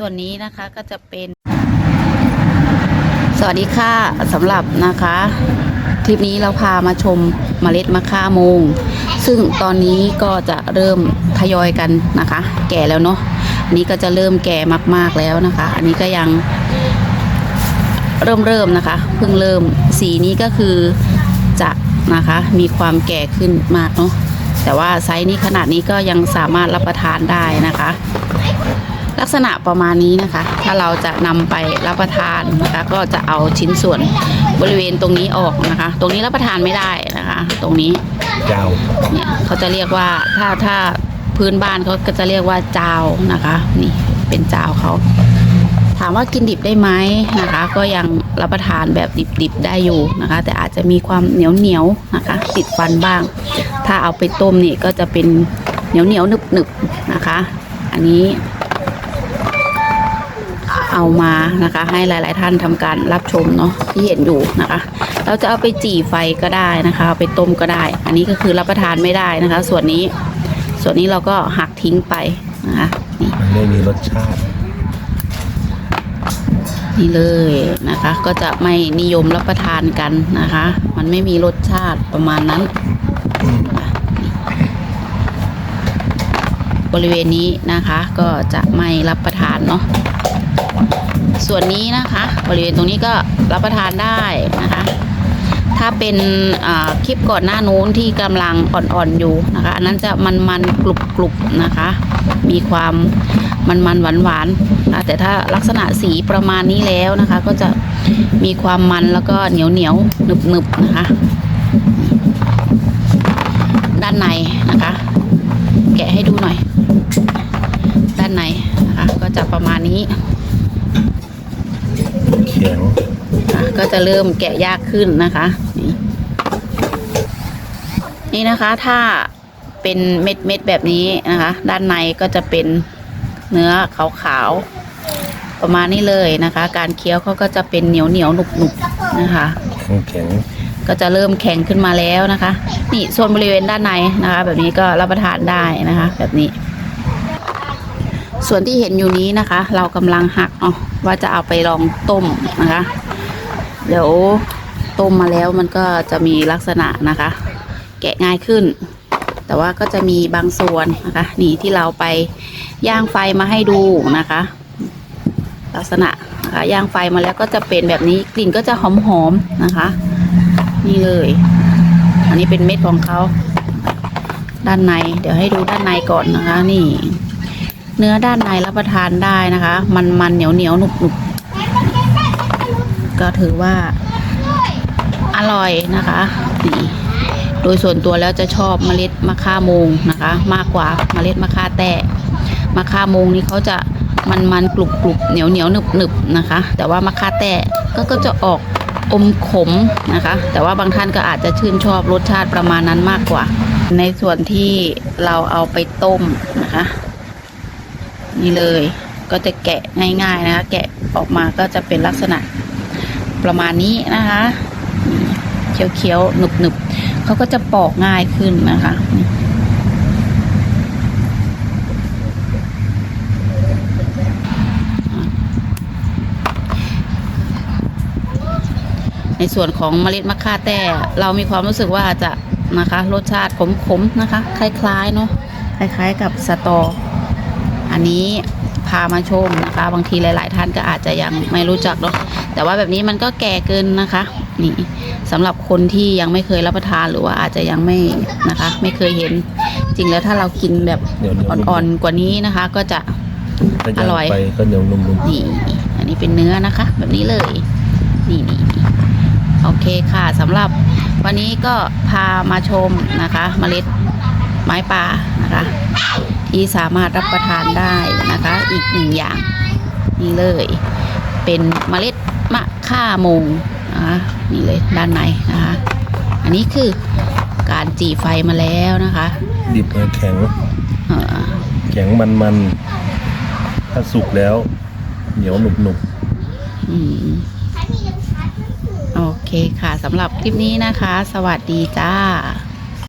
ส่วนนี้นะคะก็จะเป็น สวัสดีค่ะสำหรับนะคะ คลิปนี้เราพามาชมเมล็ดมะข่าโมง ซึ่งตอนนี้ก็จะเริ่มทยอยกันนะคะ แก่แล้วเนาะอันนี้ก็จะเริ่มแก่มากๆแล้วนะคะ อันนี้ก็ยังเริ่มเริ่มนะคะเพิ่งเริ่มสีนี้ก็คือจะนะคะมีความแก่ขึ้นมากเนาะแต่ว่าไซส์นี้ขนาดนี้ก็ยังสามารถรับประทานได้นะคะ ลักษณะประมาณนี้นะคะ ถ้าเราจะนำไปรับประทานนะคะก็จะเอาชิ้นส่วนบริเวณตรงนี้ออกนะคะ ตรงนี้รับประทานไม่ได้นะคะ ตรงนี้ยาวเนี่ยเขาจะเรียกว่าถ้าถ้าพื้นบ้านเขาก็จะเรียกว่าจาวนะคะ นี่เป็นจาวเขาถามว่ากินดิบได้ไหมนะคะ ก็ยังรับประทานแบบดิบๆได้อยู่นะคะ แต่อาจจะมีความเหนียวเหนียวๆนะคะ ติดฟันบ้าง ถ้าเอาไปต้มนี่ก็จะเป็นเหนียวเหนียวๆหนึบๆนะคะ อันนี้ เอามานะคะ ให้หลาย ๆ ท่านทำการรับชมเนาะที่เห็นอยู่นะคะ เราจะเอาไปจี่ไฟก็ได้นะคะเอาไปต้มก็ได้ อันนี้ก็คือรับประทานไม่ได้นะคะ ส่วนนี้ส่วนนี้เราก็หักทิ้งไปนะคะนี่มันไม่มีรสชาตินี่เลยนะคะ ก็จะไม่นิยมรับประทานกันนะคะ มันไม่มีรสชาติประมาณนั้น ริเวณนี้นะคะ ก็จะไม่รับประทานเนาะส่วนนี้นะคะ บริเวณตรงนี้ก็รับประทานได้นะคะ ถ้าเป็นคลิปก่อนหน้านู้นที่กำลังอ่อนๆอยู่นะคะ อันนั้นจะมันๆกรุบๆนะคะ มีความมันๆหวานๆนะแต่ถ้าลักษณะสีประมาณนี้แล้วนะคะ ก็จะมีความมันแล้วก็เหนียวเหนียวหนึบๆนะคะ ด้านในนะคะ แกะให้ดูหน่อยานในนะคะก็จะประมาณนี้แข็งอะก็จะเริ่มแกะยากขึ้นนะคะ นี่นี่นะคะถ้าเป็นเม็ดเม็ดๆแบบนี้นะคะ ด้านในก็จะเป็นเนื้อขาวๆประมาณนี้เลยนะคะ การเคี้ยวเขาก็จะเป็นเหนียวเหนียวๆหนุบหนุบๆนะคะแข็งแข็งก็จะเริ่มแข็งขึ้นมาแล้วนะคะ นี่ส่วนบริเวณด้านในนะคะ แบบนี้ก็รับประทานได้นะคะ แบบนี้ ส่วนที่เห็นอยู่นี้นะคะ เรากำลังหักเนาะว่าจะเอาไปลองต้มนะคะ เดี๋ยวต้มมาแล้วมันก็จะมีลักษณะนะคะ แกะง่ายขึ้น แต่ว่าก็จะมีบางส่วนนะคะ นี่ที่เราไปย่างไฟมาให้ดูนะคะ ลักษณะนะคะย่างไฟมาแล้วก็จะเป็นแบบนี้กลิ่นก็จะหอมๆนะคะ นี่เลย อันนี้เป็นเม็ดของเขาด้านใน เดี๋ยวให้ดูด้านในก่อนนะคะ นี่ เนื้อด้านในรับประทานได้นะคะ มันมันเหนียวเหนียวหนุบหนุบก็ถือว่า อร่อยนะคะนี่โดยส่วนตัวแล้วจะชอบเมล็ดมะข่าโมงนะคะ มากกว่าเมล็ดมะข่าแต้มะข่าโมงนี่เขาจะมันมันกรุบกรุบเหนียวเหนียวหนึบหนึบนะคะ แต่ว่ามะข่าแต้ก็ก็จะออกอมขมนะคะ แต่ว่าบางท่านก็อาจจะชื่นชอบรสชาติประมาณนั้นมากกว่า ในส่วนที่เราเอาไปต้มนะคะ นี่เลย ก็จะแกะง่ายๆนะคะ แกะออกมาก็จะเป็นลักษณะประมาณนี้นะคะเคี้ยวๆหนึบๆเขาก็จะปอกง่ายขึ้นนะคะในส่วนของเมล็ดมะข่าแต้เรามีความรู้สึกว่าจะนะคะ รสชาติขมๆนะคะ คล้ายๆเนาะคล้ายๆกับสตอ อันนี้พามาชมนะคะ บางทีหลาย ๆ ท่านก็อาจจะยังไม่รู้จักเนาะแต่ว่าแบบนี้มันก็แก่เกินนะคะนี่สำหรับคนที่ยังไม่เคยรับประทานหรือว่าอาจจะยังไม่นะคะ ไม่เคยเห็น จริงแล้วถ้าเรากินแบบเหนียวเหนียวอ่อนๆกว่านี้นะคะ ก็จะถ้าอร่อยไปก็เหนียวนุ่มนี่อันนี้เป็นเนื้อนะคะ แบบนี้เลยนี่นี่นี่โอเคค่ะสำหรับวันนี้ก็พามาชมนะคะ เมล็ด ไม้ป่านะคะที่สามารถรับประทานได้นะคะ อีกหนึ่งอย่างนี่เลย เป็นเมล็ดมะข่าโมงนะคะนี่เลยด้านในนะคะ อันนี้คือการจี่ไฟมาแล้วนะคะๆดิบเลยแข็งเอ่อแข็งมันมันๆถ้าสุกแล้ว เหนียวหนุบหนุบอืมโอเคค่ะสำหรับคลิปนี้นะคะ สวัสดีจ้า